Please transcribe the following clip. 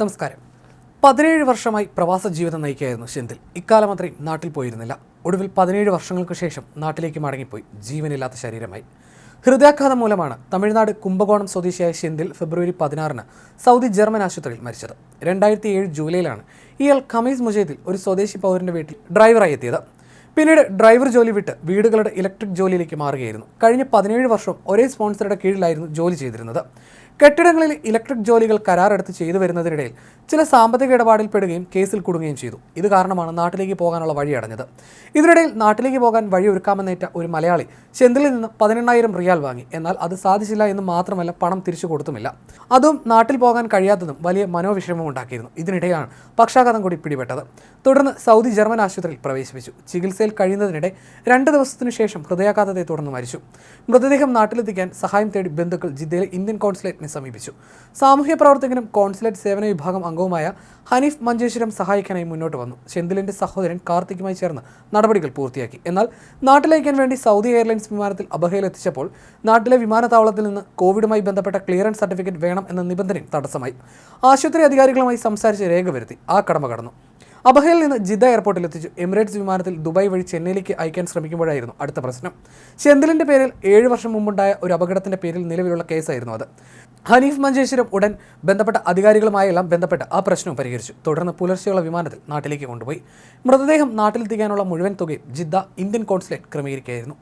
നമസ്കാരം. പതിനേഴ് വർഷമായി പ്രവാസ ജീവിതം നയിക്കുകയായിരുന്നു ഷെന്തിൽ. ഇക്കാലം അത്രയും നാട്ടിൽ പോയിരുന്നില്ല. ഒടുവിൽ പതിനേഴ് വർഷങ്ങൾക്ക് ശേഷം നാട്ടിലേക്ക് മടങ്ങിപ്പോയി. ജീവനില്ലാത്ത ശരീരമായി. ഹൃദയാഘാതം മൂലമാണ് തമിഴ്നാട് കുംഭകോണം സ്വദേശിയായ ഷെന്തിൽ ഫെബ്രുവരി പതിനാറിന് സൗദി ജർമ്മൻ ആശുപത്രിയിൽ മരിച്ചത്. രണ്ടായിരത്തി ഏഴ് ജൂലൈയിലാണ് ഇയാൾ ഖമീസ് മുജീദിൽ ഒരു സ്വദേശി പൗരന്റെ വീട്ടിൽ ഡ്രൈവറായി എത്തിയത്. പിന്നീട് ഡ്രൈവർ ജോലി വിട്ട് വീടുകളുടെ ഇലക്ട്രിക് ജോലിയിലേക്ക് മാറുകയായിരുന്നു. കഴിഞ്ഞ പതിനേഴ് വർഷം ഒരേ സ്പോൺസറുടെ കീഴിലായിരുന്നു ജോലി ചെയ്തിരുന്നത്. കെട്ടിടങ്ങളിൽ ഇലക്ട്രിക് ജോലികൾ കരാറെടുത്ത് ചെയ്തു വരുന്നതിനിടയിൽ ചില സാമ്പത്തിക ഇടപാടിൽ പെടുകയും കേസിൽ കുടുങ്ങുകയും ചെയ്തു. ഇത് കാരണമാണ് നാട്ടിലേക്ക് പോകാനുള്ള വഴി അടഞ്ഞത്. ഇതിനിടയിൽ നാട്ടിലേക്ക് പോകാൻ വഴി ഒരുക്കാമെന്നേറ്റ ഒരു മലയാളി ചെന്തിലിൽ നിന്ന് പതിനെണ്ണായിരം റിയാൽ വാങ്ങി. എന്നാൽ അത് സാധിച്ചില്ല എന്ന് മാത്രമല്ല പണം തിരിച്ചു കൊടുത്തുമില്ല. അതും നാട്ടിൽ പോകാൻ കഴിയാത്തതും വലിയ മനോവിഷമം ഉണ്ടാക്കിയിരുന്നു. ഇതിനിടെയാണ് പക്ഷാഘാതം കൂടി പിടിപെട്ടത്. തുടർന്ന് സൗദി ജർമ്മൻ ആശുപത്രിയിൽ പ്രവേശിപ്പിച്ചു. ചികിത്സയിൽ കഴിയുന്നതിനിടെ രണ്ട് ദിവസത്തിനു ശേഷം ഹൃദയാഘാതത്തെ തുടർന്ന് മരിച്ചു. മൃതദേഹം നാട്ടിലെത്തിക്കാൻ സഹായം തേടി ബന്ധുക്കൾ ജിദ്ദയിലെ ഇന്ത്യൻ കോൺസുലേറ്റിനെ സമീപിച്ചു. സാമൂഹ്യ പ്രവർത്തകനും കോൺസുലേറ്റ് സേവന വിഭാഗം അംഗവുമായ ഹനീഫ് മഞ്ചേശ്വരം സഹായിക്കാനായി മുന്നോട്ട് വന്നു. ചെന്തിലിന്റെ സഹോദരൻ കാർത്തിക്കുമായി ചേർന്ന് നടപടികൾ പൂർത്തിയാക്കി. എന്നാൽ നാട്ടിലേക്കാൻ വേണ്ടി സൗദി എയർലൈൻസ് വിമാനത്തിൽ അബഹയിലെത്തിച്ചപ്പോൾ നാട്ടിലെ വിമാനത്താവളത്തിൽ നിന്ന് കോവിഡുമായി ബന്ധപ്പെട്ട ക്ലിയറൻസ് സർട്ടിഫിക്കറ്റ് വേണം എന്ന നിബന്ധനയും തടസ്സമായി. ആശുപത്രി അധികാരികളുമായി സംസാരിച്ച് രേഖ വരുത്തി. ആ കടമ കടന്നു. അബഹയിൽ നിന്ന് ജിദ്ദ എയർപോർട്ടിൽ എത്തിച്ചു. എമിറേറ്റ്സ് വിമാനത്തിൽ ദുബായ് വഴി ചെന്നൈയിലേക്ക് അയക്കാൻ ശ്രമിക്കുമ്പോഴായിരുന്നു അടുത്ത പ്രശ്നം. ചെന്തലിന്റെ പേരിൽ ഏഴ് വർഷം മുമ്പുണ്ടായ ഒരു അപകടത്തിന്റെ പേരിൽ നിലവിലുള്ള കേസായിരുന്നു അത്. ഹനീഫ് മഞ്ചേശ്വരം ഉടൻ ബന്ധപ്പെട്ട അധികാരികളുമായെല്ലാം ബന്ധപ്പെട്ട് ആ പ്രശ്നവും പരിഹരിച്ചു. തുടർന്ന് പുലർച്ചെയുള്ള വിമാനത്തിൽ നാട്ടിലേക്ക് കൊണ്ടുപോയി. മൃതദേഹം നാട്ടിലെത്തിക്കാനുള്ള മുഴുവൻ തുകയും ജിദ്ദ ഇന്ത്യൻ കോൺസുലേറ്റ് ക്രമീകരിക്കുകയായിരുന്നു.